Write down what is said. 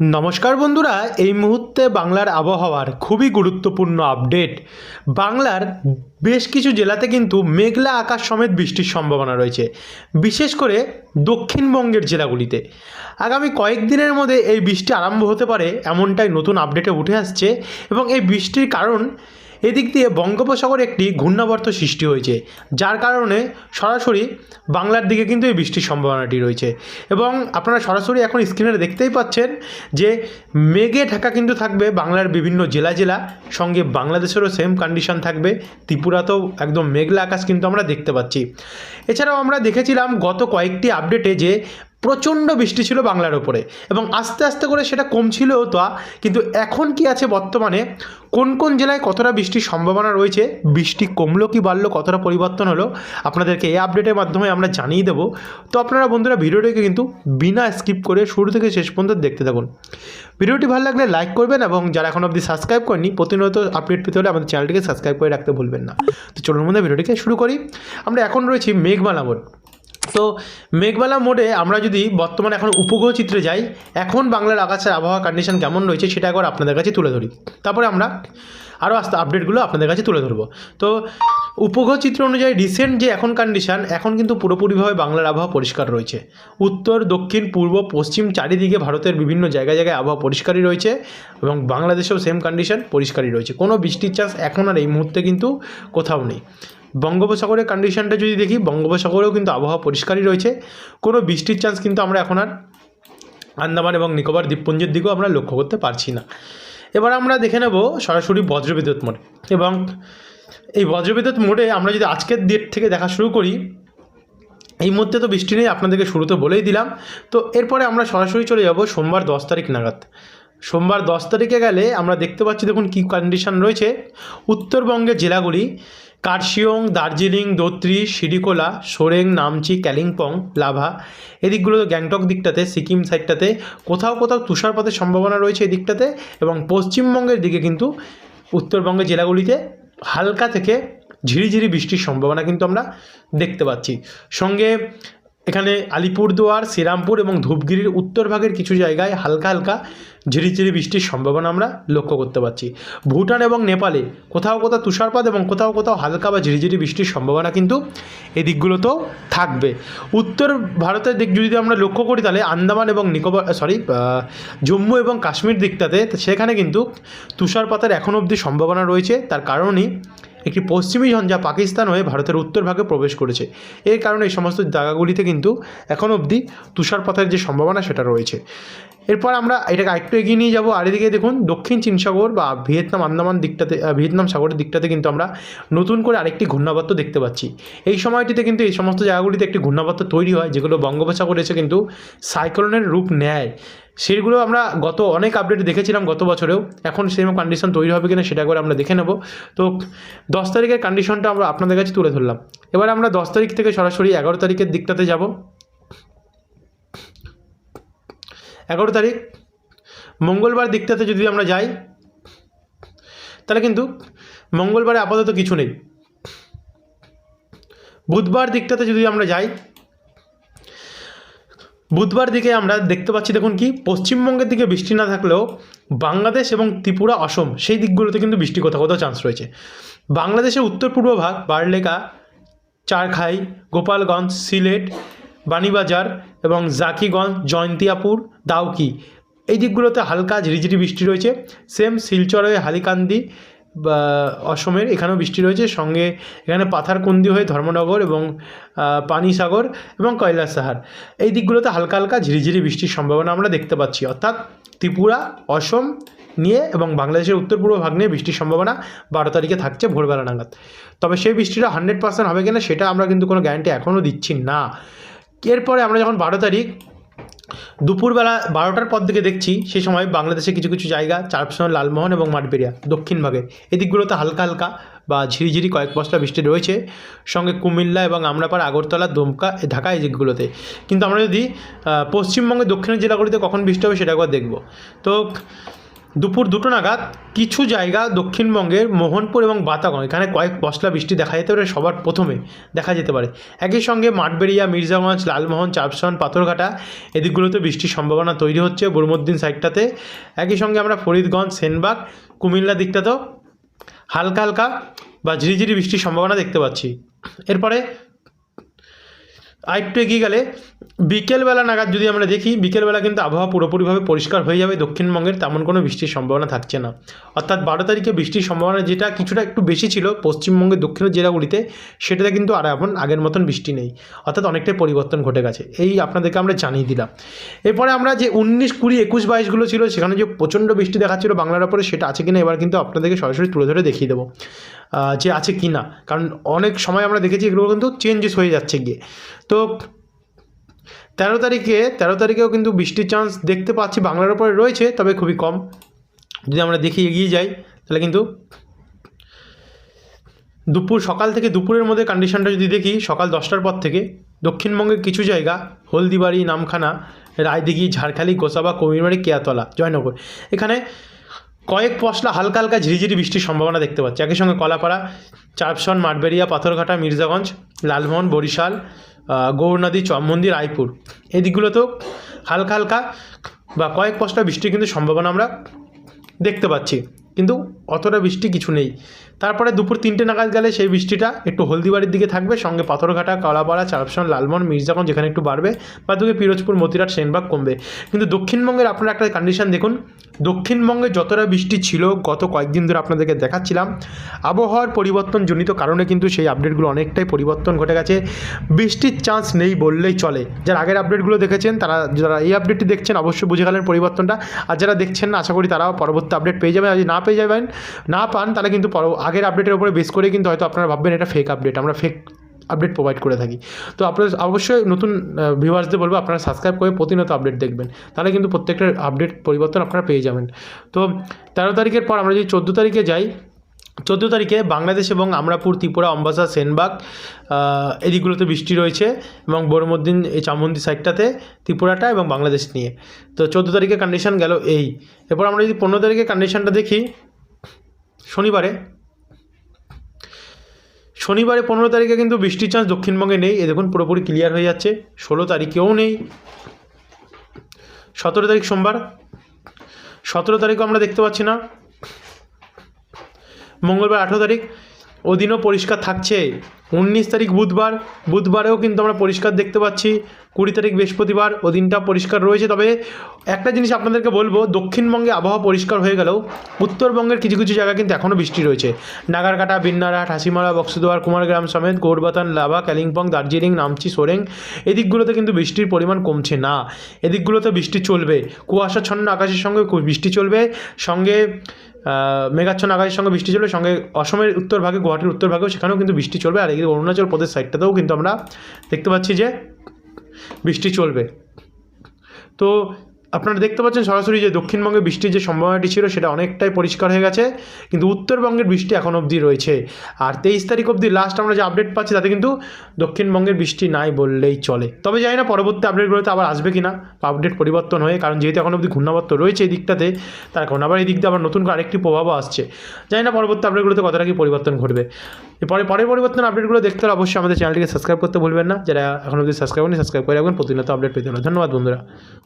নমস্কার বন্ধুরা, এই মুহূর্তে বাংলার আবহাওয়ার খুবই গুরুত্বপূর্ণ আপডেট। বাংলার বেশ কিছু জেলাতে কিন্তু মেঘলা আকাশ সমেত বৃষ্টির সম্ভাবনা রয়েছে, বিশেষ করে দক্ষিণবঙ্গের জেলাগুলিতে। আগামী কয়েকদিনের মধ্যে এই বৃষ্টি আরম্ভ হতে পারে, এমনটাই নতুন আপডেটে উঠে আসছে এবং এই বৃষ্টির কারণ এদিক দিয়ে বঙ্গোপসাগরে একটি ঘূর্ণাবর্ত সৃষ্টি হয়েছে, যার কারণে সরাসরি বাংলার দিকে কিন্তু এই বৃষ্টির সম্ভাবনাটি রয়েছে। এবং আপনারা সরাসরি এখন স্ক্রিনে দেখতেই পাচ্ছেন যে মেঘে ঢাকা কিন্তু থাকবে, বাংলার বিভিন্ন জেলা জেলা, সঙ্গে বাংলাদেশেরও সেম কন্ডিশন থাকবে, ত্রিপুরাতেও একদম মেঘলা আকাশ কিন্তু আমরা দেখতে পাচ্ছি। এছাড়াও আমরা দেখেছিলাম গত কয়েকটি আপডেটে যে প্রচণ্ড বৃষ্টি ছিল বাংলার ওপরে এবং আস্তে আস্তে করে সেটা কমছিলও তা, কিন্তু এখন কি আছে বর্তমানে? কোন কোন জেলায় কতটা বৃষ্টির সম্ভাবনা রয়েছে? বৃষ্টি কমলো কি বাড়লো? কতটা পরিবর্তন হলো? আপনাদেরকে এই আপডেটের মাধ্যমে আমরা জানিয়ে দেবো। তো আপনারা বন্ধুরা ভিডিওটিকে কিন্তু বিনা স্কিপ করে শুরু থেকে শেষ পর্যন্ত দেখতে থাকুন। ভিডিওটি ভালো লাগলে লাইক করবেন এবং যারা এখন অবধি সাবস্ক্রাইব করেনি প্রতিনিয়ত আপডেট পেতে হলে আমাদের চ্যানেলটিকে সাবস্ক্রাইব করে রাখতে ভুলবেন না। তো চলুন মধ্যে ভিডিওটিকে শুরু করি। আমরা এখন রয়েছি মেঘমালা তো মেঘমালা মোড়ে আমরা যদি বর্তমানে এখন উপগ্রহ চিত্রে যাই, এখন বাংলার আকাশের আবহাওয়া কন্ডিশন কেমন রয়েছে সেটা একবার আপনাদের কাছে তুলে ধরি। তারপরে আমরা আরও আস্তে আপডেটগুলো আপনাদের কাছে তুলে ধরবো। তো উপগ্রহ চিত্র অনুযায়ী রিসেন্ট যে এখন কন্ডিশন এখন কিন্তু পুরোপুরিভাবে বাংলার আবহাওয়া পরিষ্কার রয়েছে। উত্তর, দক্ষিণ, পূর্ব, পশ্চিম চারিদিকে ভারতের বিভিন্ন জায়গায় জায়গায় আবহাওয়া পরিষ্কারই রয়েছে এবং বাংলাদেশেও সেম কন্ডিশন পরিষ্কারই রয়েছে। কোনো বৃষ্টির চাষ এখন আর এই মুহূর্তে কিন্তু কোথাও নেই। বঙ্গোপসাগরের কন্ডিশনটা যদি দেখি, বঙ্গোপসাগরেও কিন্তু আবহাওয়া পরিষ্কারই রয়েছে। কোনো বৃষ্টির চান্স কিন্তু আমরা এখন আর আন্দামান এবং নিকোবর দ্বীপপুঞ্জের দিকেও আমরা লক্ষ্য করতে পারছি না। এবার আমরা দেখে নেব সরাসরি বজ্রবিদ্যুৎ মোড় এবং এই বজ্রবিদ্যুৎ মোড়ে আমরা যদি আজকের ডেট থেকে দেখা শুরু করি, এই মুহূর্তে তো বৃষ্টি নেই, আপনাদেরকে শুরুতে বলেই দিলাম। তো এরপরে আমরা সরাসরি চলে যাব সোমবার দশ তারিখ নাগাদ। সোমবার দশ তারিখে গেলে আমরা দেখতে পাচ্ছি, দেখুন কী কন্ডিশন রয়েছে। উত্তরবঙ্গের জেলাগুলি কার্শিয়ং, দার্জিলিং, দোত্রি, সিরিকোলা, সোরেং, নামচি কালিম্পং লাভা এদিকগুলো গ্যাংটক দিকটাতে, সিকিম সাইডটাতে, কোথাও কোথাও তুষারপাতের সম্ভাবনা রয়েছে এই দিকটাতে এবং পশ্চিমবঙ্গের দিকে কিন্তু উত্তরবঙ্গের জেলাগুলিতে হালকা থেকে ঝিরিঝিরি বৃষ্টির সম্ভাবনা কিন্তু আমরা দেখতে পাচ্ছি। সঙ্গে এখানে আলিপুরদুয়ার, শ্রীরামপুর এবং ধূপগিরির উত্তর ভাগের কিছু জায়গায় হালকা হালকা ঝিরিঝিরি বৃষ্টির সম্ভাবনা আমরা লক্ষ্য করতে পারছি। ভুটান এবং নেপালে কোথাও কোথাও তুষারপাত এবং কোথাও কোথাও হালকা বা ঝিরিঝিরি বৃষ্টির সম্ভাবনা কিন্তু এই দিকগুলোতেও থাকবে। উত্তর ভারতের দিক যদি আমরা লক্ষ্য করি তাহলে আন্দামান এবং নিকোবর সরি জম্মু এবং কাশ্মীর দিকটাতে সেখানে কিন্তু তুষারপাতের এখন অবধি সম্ভাবনা রয়েছে। তার কারণই একটি পশ্চিমী ঝঞ্ঝা পাকিস্তান হয়ে ভারতের উত্তর ভাগে প্রবেশ করেছে। এর কারণে এই সমস্ত জায়গাগুলিতে কিন্তু এখন অবধি তুষারপাতের যে সম্ভাবনা সেটা রয়েছে। এরপর আমরা এটাকে আরেকটু এগিয়ে নিয়ে যাব। আর এদিকে দেখুন, দক্ষিণ চীন সাগর বা ভিয়েতনাম আন্দামান দিকটাতে ভিয়েতনাম সাগরের দিকটাতে কিন্তু আমরা নতুন করে আরেকটি ঘূর্ণাবর্ত দেখতে পাচ্ছি। এই সময়টিতে কিন্তু এই সমস্ত জায়গাগুলিতে একটি ঘূর্ণাবর্ত তৈরি হয়, যেগুলো বঙ্গোপসাগরে এসে কিন্তু সাইক্লোনের রূপ নেয়। সেগুলো আমরা গত অনেক আপডেট দেখেছিলাম গত বছরেও। এখন সেম কন্ডিশন তৈরি হবে কিনা সেটা করে আমরা দেখে নেব। তো দশ তারিখের কন্ডিশনটা আমরা আপনাদের কাছে তুলে ধরলাম। এবার আমরা দশ তারিখ থেকে সরাসরি এগারো তারিখের দিকটাতে যাব। এগারো তারিখ, মঙ্গলবার দিকটাতে যদি আমরা যাই, তাহলে কিন্তু মঙ্গলবারে আপাতত কিছু নেই। বুধবার দিকটাতে যদি আমরা যাই বুধবার দিকে আমরা দেখতে পাচ্ছি, দেখুন কি, পশ্চিমবঙ্গের দিকে বৃষ্টি না থাকলেও বাংলাদেশ এবং ত্রিপুরা, অসম, সেই দিকগুলোতে কিন্তু বৃষ্টি কোথাও কোথাও চান্স রয়েছে। বাংলাদেশের উত্তর পূর্ব ভাগ বারলেকা চারখাই, গোপালগঞ্জ, সিলেট, বাণীবাজার এবং জাকিগঞ্জ, জয়ন্তিয়াপুর, দাউকি, এই দিকগুলোতে হালকা ঝিরিঝিরি বৃষ্টি রয়েছে। সেম শিলচরে হালিকান্দি বা অসমের, এখানেও বৃষ্টি রয়েছে, সঙ্গে এখানে পাথারকুন্দি হয়ে ধর্মনগর এবং পানিসাগর এবং কৈলাস সাহার এই দিকগুলোতে হালকা হালকা ঝিরিঝিরি বৃষ্টির সম্ভাবনা আমরা দেখতে পাচ্ছি। অর্থাৎ ত্রিপুরা, অসম নিয়ে এবং বাংলাদেশের উত্তর পূর্ব ভাগ নিয়ে বৃষ্টির সম্ভাবনা বারো তারিখে থাকছে ভোরবেলা নাগাদ। তবে সেই বৃষ্টিটা হান্ড্রেড পার্সেন্ট হবে কিনা সেটা আমরা কিন্তু কোনো গ্যারান্টি এখনও দিচ্ছি না। এরপরে আমরা যখন বারো তারিখ দুপুরবেলা বারোটার পর দিকে দেখছি সে সময় বাংলাদেশে কিছু কিছু জায়গা চারপসন লালমোহন এবং মাঠবেরিয়া, দক্ষিণ ভাগে। এদিকগুলোতে হালকা হালকা বা ঝিরিঝিরি কয়েক বস্তা বৃষ্টি রয়েছে। সঙ্গে কুমিল্লা এবং আমরাপাড়, আগরতলা, দমকা ঢাকা এই দিকগুলোতে। কিন্তু আমরা যদি পশ্চিমবঙ্গের দক্ষিণের জেলাগুলিতে কখন বৃষ্টি হবে সেটা একবার দেখব। তো দুপুর দুটো নাগাদ কিছু জায়গা দক্ষিণবঙ্গের মোহনপুর এবং বাতাগং, এখানে কয়েক পশলা বৃষ্টি দেখা যেতে পারে, সবার প্রথমে দেখা যেতে পারে। একই সঙ্গে মাঠবেড়িয়া, মির্জাগঞ্জ, লালমোহন, চাপসন, পাথরঘাটা এদিকগুলোতে বৃষ্টির সম্ভাবনা তৈরি হচ্ছে বরমুদ্দিন সাইডটাতে। একই সঙ্গে আমরা ফরিদগঞ্জ, সেনবাগ, কুমিল্লা দিকটাতেও হালকা হালকা বা ঝিরিঝিরি বৃষ্টির সম্ভাবনা দেখতে পাচ্ছি। এরপরে আরেকটু এগিয়ে গেলে, বিকেলবেলা নাগাদ যদি আমরা দেখি, বিকেলবেলা কিন্তু আবহাওয়া পুরোপুরিভাবে পরিষ্কার হয়ে যাবে দক্ষিণবঙ্গের, তেমন কোনো বৃষ্টির সম্ভাবনা থাকছে না। অর্থাৎ বারো তারিখে বৃষ্টির সম্ভাবনা যেটা কিছুটা একটু বেশি ছিল, পশ্চিমবঙ্গের দক্ষিণের জেলাগুলিতে, সেটাতে কিন্তু আর এখন আগের মতন বৃষ্টি নেই। অর্থাৎ অনেকটাই পরিবর্তন ঘটে গেছে। এই আপনাদেরকে আমরা জানিয়ে দিলাম। এরপরে আমরা যে উনিশ, কুড়ি, একুশ, বাইশগুলো ছিল, সেখানে যে প্রচণ্ড বৃষ্টি দেখাচ্ছিল বাংলার ওপরে, সেটা আছে কিনা এবার কিন্তু আপনাদেরকে সরাসরি তুলে ধরে দেখিয়ে দেবো। যে আছে কি না কারণ অনেক সময় আমরা দেখেছি এগুলো কিন্তু চেঞ্জেস হয়ে যাচ্ছে গিয়ে। তো তেরো তারিখে, তেরো তারিখেও কিন্তু বৃষ্টির চান্স দেখতে পাচ্ছি, বাংলার ওপরে রয়েছে, তবে খুবই কম। যদি আমরা দেখি এগিয়ে যাই, তাহলে কিন্তু দুপুর, সকাল থেকে দুপুরের মধ্যে কন্ডিশনটা যদি দেখি, সকাল দশটার পর থেকে, দক্ষিণবঙ্গের কিছু জায়গা, হলদিবাড়ি, নামখানা, রায়দিঘি, ঝাড়খালি, গোসাবা, কবিরবাড়ি, কেয়াতলা, জয়নগর, এখানে কয়েক পশলা হালকা হালকা ঝিরিঝিরি বৃষ্টির সম্ভাবনা দেখতে পাচ্ছি। একই সঙ্গে কলাপাড়া চারপসন মাঠবেড়িয়া, পাথরঘাটা, মির্জাগঞ্জ, লালমোহন, বরিশাল গৌরনদী মন্দির, আইপুর। এই দিকগুলোতেও হালকা হালকা বা কয়েক পশলা বৃষ্টির কিন্তু সম্ভাবনা আমরা দেখতে পাচ্ছি। কিন্তু অতটা বৃষ্টি কিছু নেই। তারপরে দুপুর তিনটে নাগাদ গেলে সেই বৃষ্টিটা একটু হলদিবাড়ির দিকে থাকবে, সঙ্গে পাথরঘাটা, কলাপাড়া চারপসন লালমোহন, মির্জাগঞ্জ যেখানে একটু বাড়বে বা দুকে পিরোজপুর, মতিরাট, সেনবাগ কমবে। কিন্তু দক্ষিণবঙ্গের আপনারা একটা কন্ডিশন দেখুন, দক্ষিণবঙ্গে যতটা বৃষ্টি ছিল গত কয়েকদিন ধরে আপনাদেরকে দেখাচ্ছিলাম, আবহাওয়ার পরিবর্তন জনিত কারণে কিন্তু সেই আপডেটগুলো অনেকটাই পরিবর্তন ঘটে গেছে। বৃষ্টির চান্স নেই বললেই চলে। যারা আগের আপডেটগুলো দেখেছেন, তারা, যারা এই আপডেটটি দেখছেন, অবশ্যই বুঝে গেলেন পরিবর্তনটা। আর যারা দেখছেন না, আশা করি তারাও পরবর্তী আপডেট পেয়ে আর যদি না পেয়ে যাবেন। না পান, তাহলে কিন্তু আগের আপডেটের উপরে বেস করে কিন্তু হয়তো আপনারা ভাববেন এটা ফেক আপডেট আমরা ফেক আপডেট প্রোভাইড করে থাকি। তো আপনারা অবশ্যই নতুন ভিউয়ার্সদের বলব, আপনারা সাবস্ক্রাইব করে প্রতিনিয়ত আপডেট দেখবেন। তাহলে কিন্তু প্রত্যেকটা আপডেট পরিবর্তন আপনারা পেয়ে যাবেন। তো তেরো তারিখের পর আমরা যদি চোদ্দ তারিখে যাই চোদ্দ তারিখে বাংলাদেশ এবং আমরাপুর, ত্রিপুরা, অম্বাসা, সেনবাগ এদিকগুলোতে বৃষ্টি রয়েছে এবং বরমুদ্দিন এই চামুন্দি সাইডটাতে ত্রিপুরাটা এবং বাংলাদেশ নিয়ে। তো চোদ্দ তারিখে কন্ডিশান গেল এই। এরপর আমরা যদি পনেরো তারিখে কন্ডিশানটা দেখি, শনিবারে শনিবারে পনেরো তারিখে কিন্তু বৃষ্টির চান্স দক্ষিণবঙ্গে নেই। এ দেখুন, পুরোপুরি ক্লিয়ার হয়ে যাচ্ছে। ষোলো তারিখেও নেই। সতেরো তারিখ সোমবার। সতেরো তারিখও আমরা দেখতে পাচ্ছি না। মঙ্গলবার আঠেরো তারিখ, ওদিনও পরিষ্কার থাকছে। উনিশ তারিখ বুধবার, বুধবারেও কিন্তু আমরা পরিষ্কার দেখতে পাচ্ছি। কুড়ি তারিখ বৃহস্পতিবার, ওদিনটা পরিষ্কার রয়েছে। তবে একটা জিনিস আপনাদেরকে বলব, দক্ষিণবঙ্গে আবহাওয়া পরিষ্কার হয়ে গেলেও উত্তরবঙ্গের কিছু কিছু জায়গা কিন্তু এখনও বৃষ্টি রয়েছে। নাগারকাটা, বিন্নারহাট হাসিমারা বক্সদুয়ার, কুমারগ্রাম সমেত গৌরবাতান লাভা, কালিম্পং, দার্জিলিং, নামচি, সোরেং এদিকগুলোতে কিন্তু বৃষ্টির পরিমাণ কমছে না। এদিকগুলোতে বৃষ্টি চলবে। কুয়াশাচ্ছন্ন আকাশের সঙ্গে বৃষ্টি চলবে। সঙ্গে মেঘাচ্ছন্ন আকাশের সঙ্গে বৃষ্টি চলবে। সঙ্গে অসমের উত্তর ভাগে, গুয়াহাটির উত্তর ভাগেও সেখানেও কিন্তু বৃষ্টি চলবে। আর এদিকে অরুণাচল প্রদেশ সাইডটাতেও কিন্তু আমরা দেখতে পাচ্ছি যে বৃষ্টি চলবে। তো আপনারা দেখতে পাচ্ছেন সরাসরি যে দক্ষিণবঙ্গে বৃষ্টির যে সম্ভাবনাটি ছিল, সেটা অনেকটাই পরিষ্কার হয়ে গেছে। কিন্তু উত্তরবঙ্গের বৃষ্টি এখন অবধি রয়েছে। আর তেইশ তারিখ অবধি লাস্ট আমরা যে আপডেট পাচ্ছি, তাতে কিন্তু দক্ষিণবঙ্গের বৃষ্টি নাই বললেই চলে। তবে জানি না পরবর্তী আপডেটগুলোতে আবার আসবে কি কিনা আপডেট পরিবর্তন হয়ে, কারণ যেহেতু এখন অবধি ঘূর্ণাবর্ত রয়েছে এই দিকটাতে, তার কারণ আবার এই দিক দিয়ে আবার নতুন করে আরেকটি প্রভাবও আসছে। জানি না পরবর্তী আপডেটগুলোতে কতটা কি পরিবর্তন ঘটবে। এরপরে পরে পরিবর্তন আপডেটগুলো দেখতে হলে অবশ্যই আমাদের চ্যানেলটিকে সাবস্ক্রাইব করতে ভুলবেন না। যারা এখন অবধি সাবস্ক্রাইব করেনি সাবস্ক্রাইব করে রাখবেন। প্রতিনিয়ত আপডেট পেতে হলে। ধন্যবাদ বন্ধুরা।